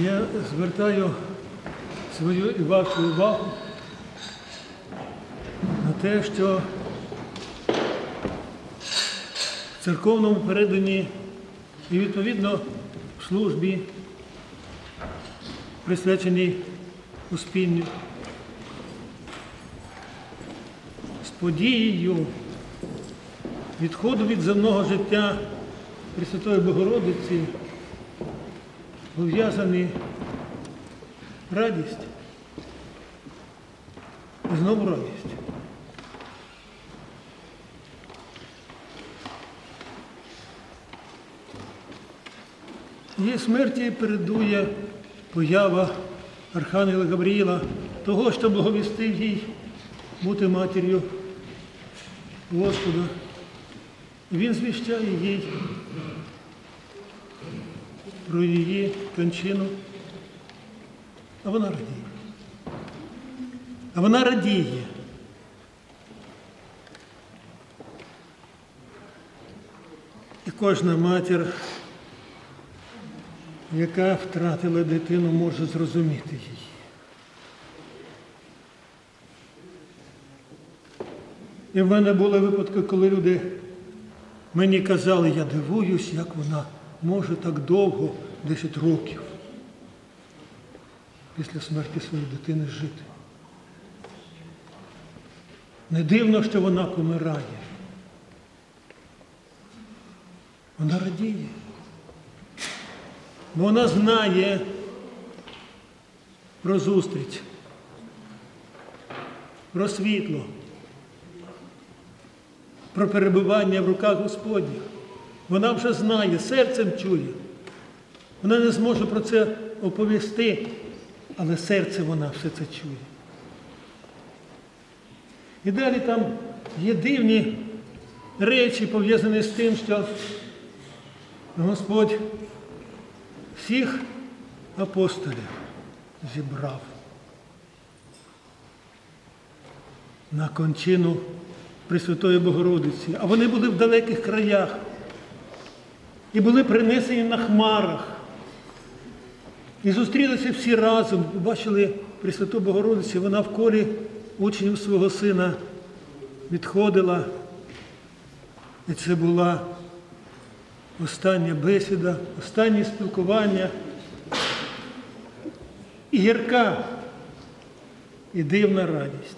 Я звертаю свою і вашу увагу на те, що в церковному переданні і відповідно в службі, присвяченій Успінню, з подією відходу від земного життя Пресвятої Богородиці пов'язані радість і знову радість. Її смерті передує поява Архангела Гавріїла, того, що благовістив їй бути матір'ю Господа. Він звіщає їй про її кончину, а вона радіє. А вона радіє. І кожна матір, яка втратила дитину, може зрозуміти її. І в мене були випадки, коли люди мені казали, я дивуюсь, як вона може так довго, 10 років, після смерті своєї дитини жити. Не дивно, що вона помирає. Вона радіє. Бо вона знає про зустріч, про світло, про перебування в руках Господніх. Вона вже знає, серцем чує. Вона не зможе про це оповісти, але серце вона все це чує. І далі там є дивні речі, пов'язані з тим, що Господь всіх апостолів зібрав на кончину Пресвятої Богородиці, а вони були в далеких краях і були принесені на хмарах. І зустрілися всі разом, і бачили Пресвяту Богородицю, вона в колі учнів свого сина відходила. І це була остання бесіда, останнє спілкування. І гірка, і дивна радість.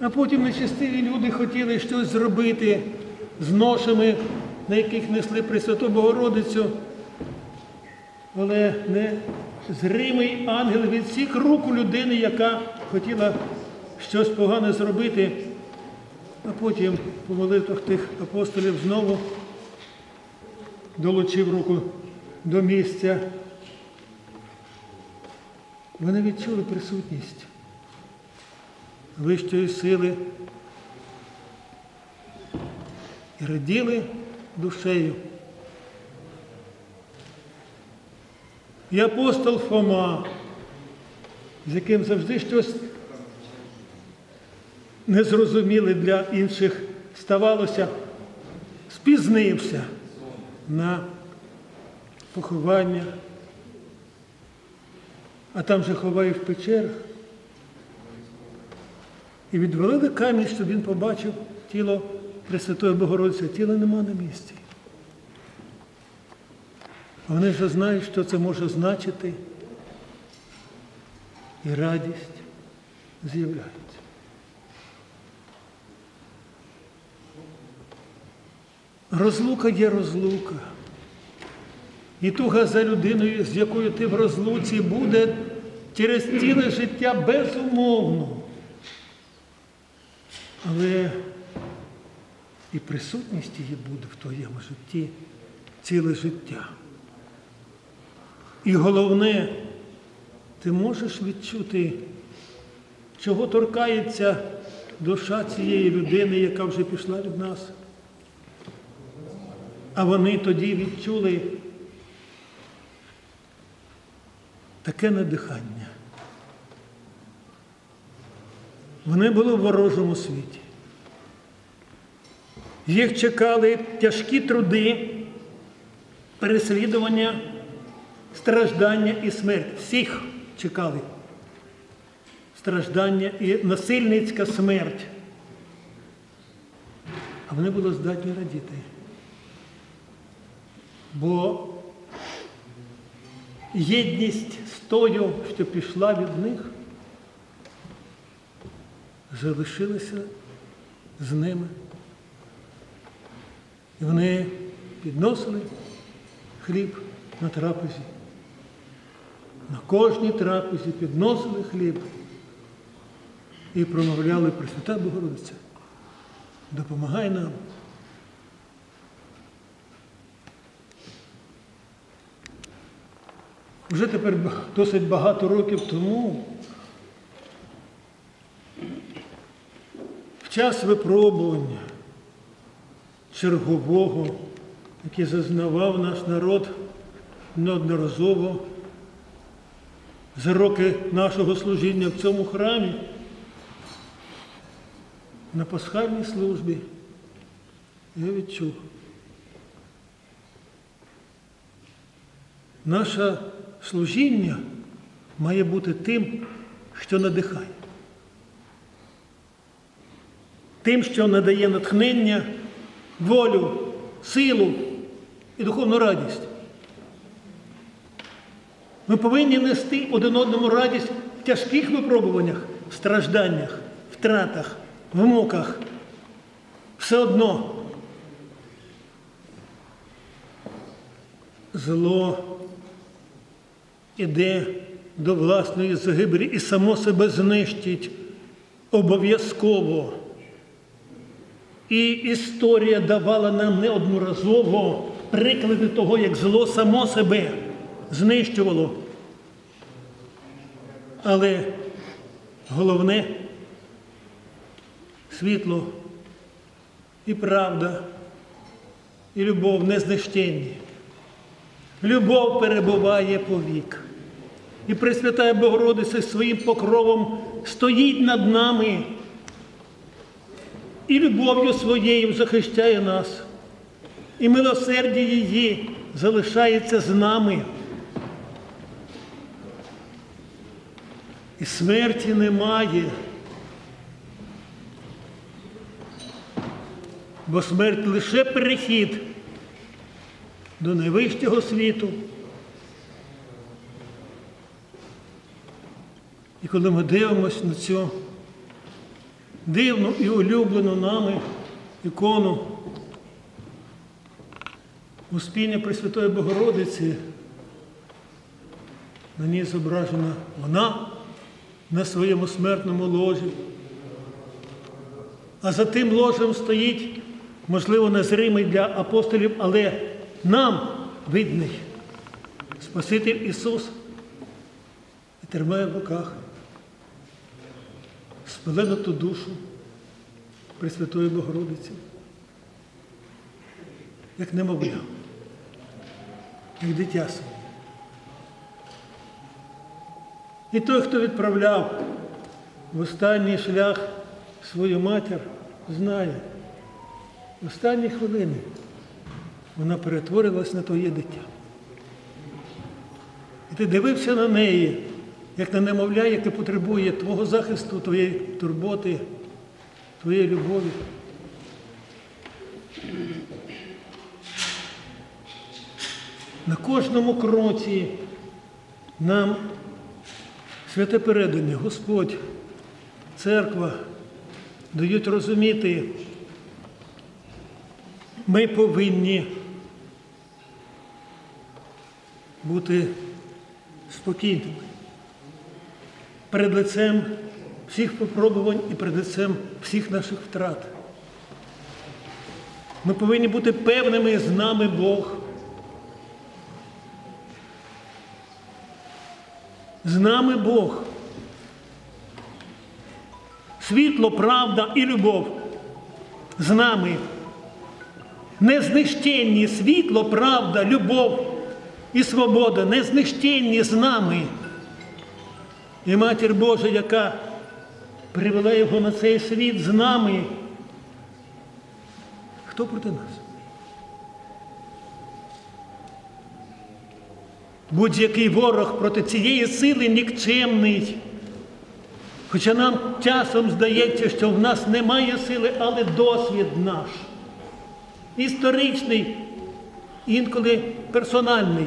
А потім нечестиві люди хотіли щось зробити з ношами, на яких несли Пресвяту Богородицю. Але не зримий ангел відсік руку людини, яка хотіла щось погане зробити, а потім по молитвах тих апостолів знову долучив руку до місця. Вони відчули присутність вищої сили і раділи душею. І апостол Фома, з яким завжди щось незрозуміле для інших ставалося, спізнився на поховання, а там же ховають в печерах. І відвалили камінь, щоб він побачив тіло Пресвятої Богородиці, тіла нема на місці. Вони вже знають, що це може значити, і радість з'являється. Розлука є розлука. І туга за людиною, з якою ти в розлуці, буде через ціле життя безумовно. Але і присутність її буде в твоєму житті ціле життя. І головне, ти можеш відчути, чого торкається душа цієї людини, яка вже пішла від нас. А вони тоді відчули таке надихання. Вони були в ворожому світі. Їх чекали тяжкі труди, переслідування, страждання і смерть. Всіх чекали. Страждання і насильницька смерть. А вони були здатні радіти. Бо єдність з тою, що пішла від них, залишилася з ними. І вони підносили хліб на трапезі. На кожній трапезі підносили хліб і промовляли Пресвята Богородиця. Допомагай нам. Вже тепер досить багато років тому, в час випробування чергового, який зазнавав наш народ неодноразово за роки нашого служіння в цьому храмі, на пасхальній службі я відчув. Наше служіння має бути тим, що надихає. Тим, що надає натхнення, волю, силу і духовну радість. Ми повинні нести один одному радість в тяжких випробуваннях, стражданнях, втратах, в муках. Все одно зло іде до власної загибелі і само себе знищить обов'язково. І історія давала нам неодноразово приклади того, як зло само себе знищувало. Але головне світло і правда, і любов незнищенні. Любов перебуває повік. І Пресвятая Богородиця своїм покровом стоїть над нами і любов'ю своєю захищає нас. І милосердя її залишається з нами. І смерті немає. Бо смерть лише перехід до найвищого світу. І коли ми дивимося на цю дивну і улюблену нами ікону Успіння Пресвятої Богородиці, на ній зображена вона на своєму смертному ложі. А за тим ложем стоїть, можливо, незримий для апостолів, але нам видний Спаситель Ісус. І тримає в руках спеленуту душу Пресвятої Богородиці, як немовля, як дитя своє. І той, хто відправляв в останній шлях свою матір, знає, в останні хвилини вона перетворилась на твоє дитя. І ти дивився на неї, як на немовля, яке потребує твого захисту, твоєї турботи, твоєї любові. На кожному кроці нам святе передання, Господь, церква дають розуміти, ми повинні бути спокійними перед лицем всіх випробувань і перед лицем всіх наших втрат. Ми повинні бути певними з нами Бог. З нами Бог. Світло, правда і любов. З нами. Незнищенні світло, правда, любов і свобода, незнищенні з нами. І Матір Божа, яка привела його на цей світ з нами. Хто проти нас? Будь-який ворог проти цієї сили нікчемний. Хоча нам часом здається, що в нас немає сили, але досвід наш. Історичний, інколи персональний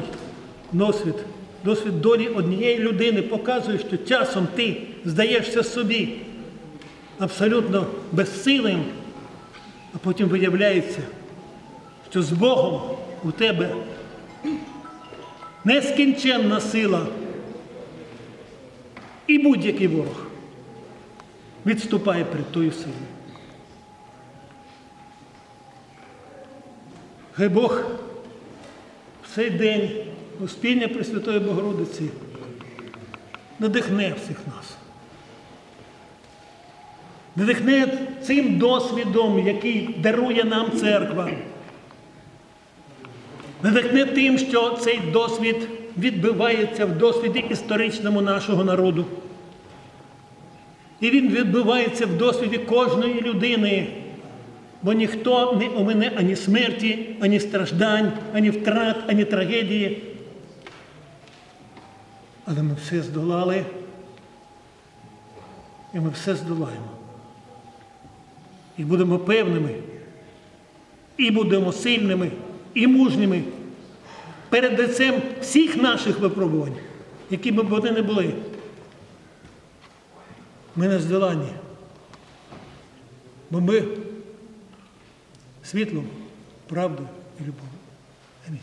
досвід, досвід долі однієї людини показує, що часом ти здаєшся собі абсолютно безсилим, а потім виявляється, що з Богом у тебе нескінченна сила і будь-який ворог відступає перед тою силою. Хай Бог в цей день Успіння Пресвятої Богородиці надихне всіх нас. Надихне цим досвідом, який дарує нам церква. Надихне тим, що цей досвід відбивається в досвіді історичному нашого народу. І він відбувається в досвіді кожної людини, бо ніхто не омине ані смерті, ані страждань, ані втрат, ані трагедії. Але ми все здолали, і ми все здолаємо. І будемо певними, і будемо сильними, і мужніми перед лицем всіх наших випробувань, які б вони не були. Ми не здолані. Бо ми світлом, правдою і любов'ю. Амінь.